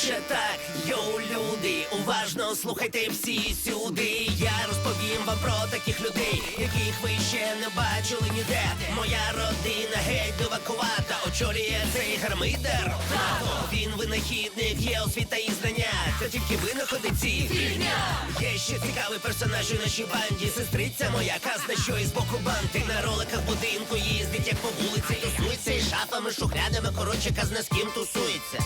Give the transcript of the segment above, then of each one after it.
наче так, йоу, люди, уважно слухайте всі сюди. Я розповім вам про таких людей, яких ви ще не бачили ніде. Моя родина геть дивакувата, очолює цей гармидер. Тато, він винахідник, є освіта і знання. Це тільки винаходи ці Є ще цікавий персонаж у нашій банді. Сестриця моя казна, що із боку банти. На роликах будинку їздить, як по вулиці тусується, і шафами, шухлядами, коротше, казна з ким тусується.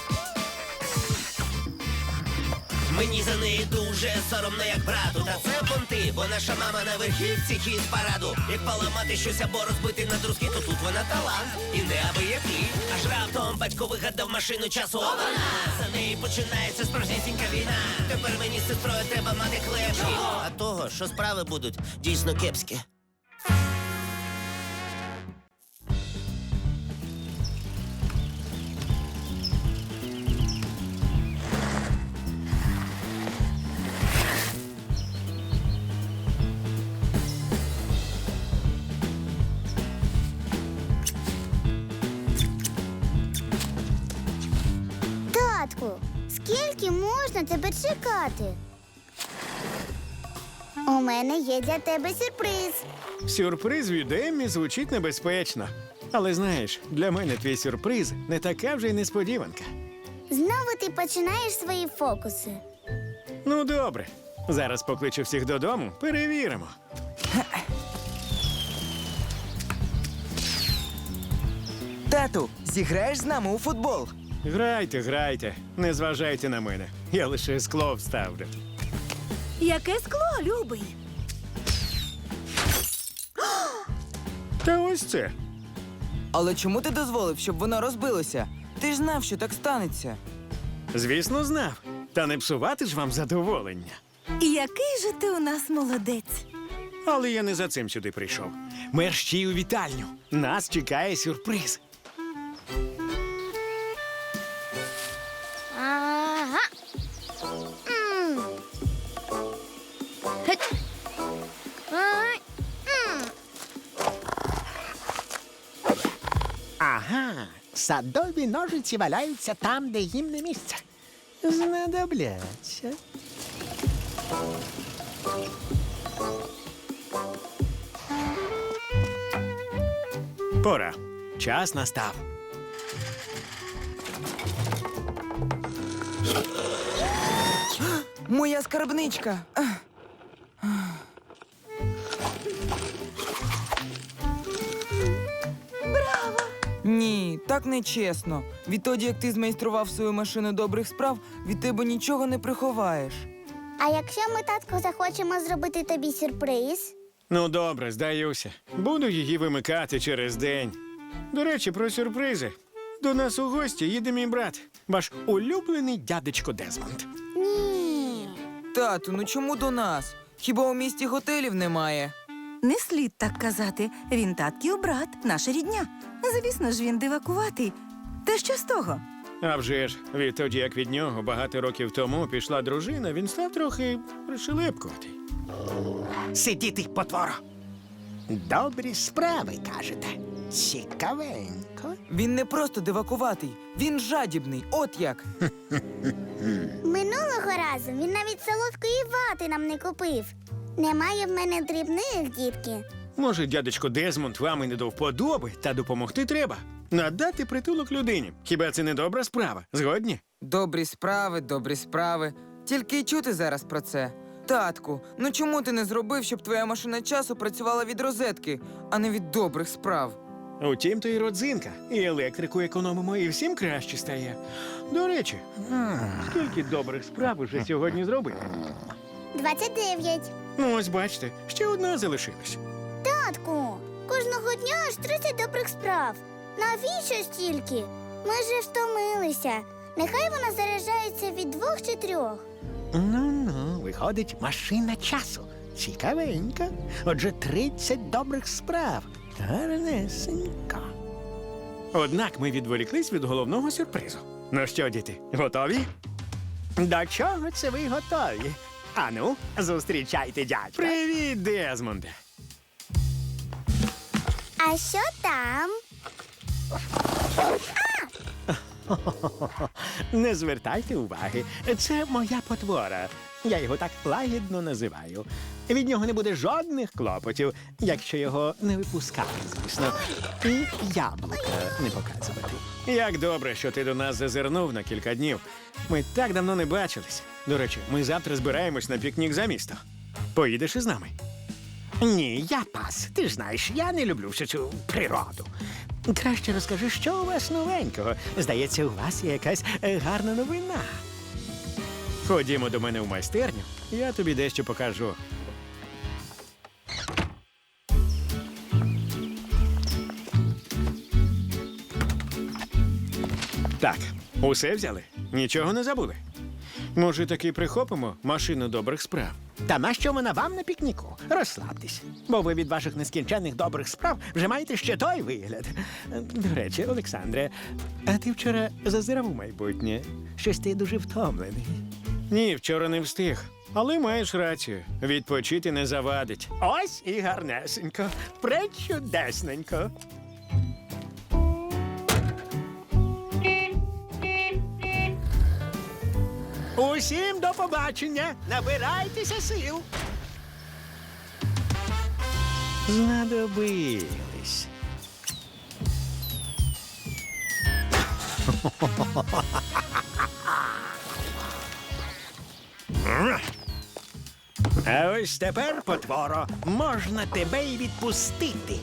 Мені за неї дуже соромно, як брату. Та це понти, бо наша мама на верхівці хід параду. Як поламати щось або розбити на друзки, то тут вона талант. І не аби який. Аж раптом батько вигадав машину часу. Вона за неї починається справжнісінька війна. Тепер мені з сестрою треба мати клепки. А того, що справи будуть дійсно кепські. Можна тебе чекати? У мене є для тебе сюрприз. Сюрприз від Еммі звучить небезпечно. Але знаєш, для мене твій сюрприз не така вже й несподіванка. Знову ти починаєш свої фокуси. Ну, добре. Зараз покличу всіх додому, перевіримо. Тату, зіграєш з нами у футбол. Грайте, грайте, не зважайте на мене. Я лише скло вставлю. Яке скло, любий? Та ось це. Але чому ти дозволив, щоб воно розбилося? Ти ж знав, що так станеться. Звісно, знав. Та не псувати ж вам задоволення. Який же ти у нас молодець? Але я не за цим сюди прийшов. Мерщій у вітальню. Нас чекає сюрприз. Ага, садові ножиці валяються там, де їм не місце. Знадобляться. Пора. Час настав. Моя скарбничка. Ах. Так не чесно. Відтоді, як ти змайстрував свою машину добрих справ, від тебе нічого не приховаєш. А якщо ми, татку, захочемо зробити тобі сюрприз? Ну, добре, здаюся. Буду її вимикати через день. До речі, про сюрпризи. До нас у гості їде мій брат, ваш улюблений дядечко Дезмонд. Ні. Тату, ну чому до нас? Хіба у місті готелів немає? Не слід так казати. Він татків брат, наша рідня. Звісно ж, він дивакуватий. Та що з того? А вже ж, відтоді, як від нього багато років тому пішла дружина, він став трохи пришелепкуватий. Сидіти, потворо. Добрі справи, кажете. Цікавенько. Він не просто дивакуватий, він жадібний, от як. Минулого разу він навіть солодкої вати нам не купив. Немає в мене дрібних, дітки. Може, дядечко Дезмонд вам і не до вподоби, та допомогти треба. Надати притулок людині. Хіба це не добра справа? Згодні? Добрі справи, добрі справи. Тільки й чути зараз про це. Татку, ну чому ти не зробив, щоб твоя машина часу працювала від розетки, а не від добрих справ? Утім, то і родзинка, і електрику економимо, і всім краще стає. До речі, скільки добрих справ уже сьогодні зробили? 29. Ну, ось бачите, ще одна залишилась. Татку, кожного дня аж 30 добрих справ. Навіщо стільки? Ми же втомилися. Нехай вона заряджається від двох чи трьох. Ну-ну, виходить машина часу. Цікавенько. Отже, 30 добрих справ. Гарнесенько. Однак ми відволіклись від головного сюрпризу. Ну що, діти, готові? До чого це ви готові? Ану, зустрічайте дядька. Привіт, Дезмонде! А що там? Не звертайте уваги. Це моя потвора. Я його так лагідно називаю. Від нього не буде жодних клопотів, якщо його не випускати, звісно. І яблука не показувати. Як добре, що ти до нас зазирнув на кілька днів. Ми так давно не бачились. До речі, ми завтра збираємось на пікнік за місто. Поїдеш із нами? Ні, я пас. Ти ж знаєш, я не люблю всю цю природу. Краще розкажи, що у вас новенького. Здається, у вас є якась е, гарна новина. Ходімо до мене в майстерню, я тобі дещо покажу. Так, усе взяли? Нічого не забули. Може, таки прихопимо машину добрих справ. Та нащо вона вам на пікніку? Розслабтесь, бо ви від ваших нескінченних добрих справ вже маєте ще той вигляд. До речі, Олександре, а ти вчора зазирав у майбутнє. Щось ти дуже втомлений. Ні, вчора не встиг. Але маєш рацію. Відпочити не завадить. Ось і гарнесенько, пречудесненько. Усім до побачення. Набирайтеся сил. Знадобились. А ось тепер, потворо, можна тебе й відпустити.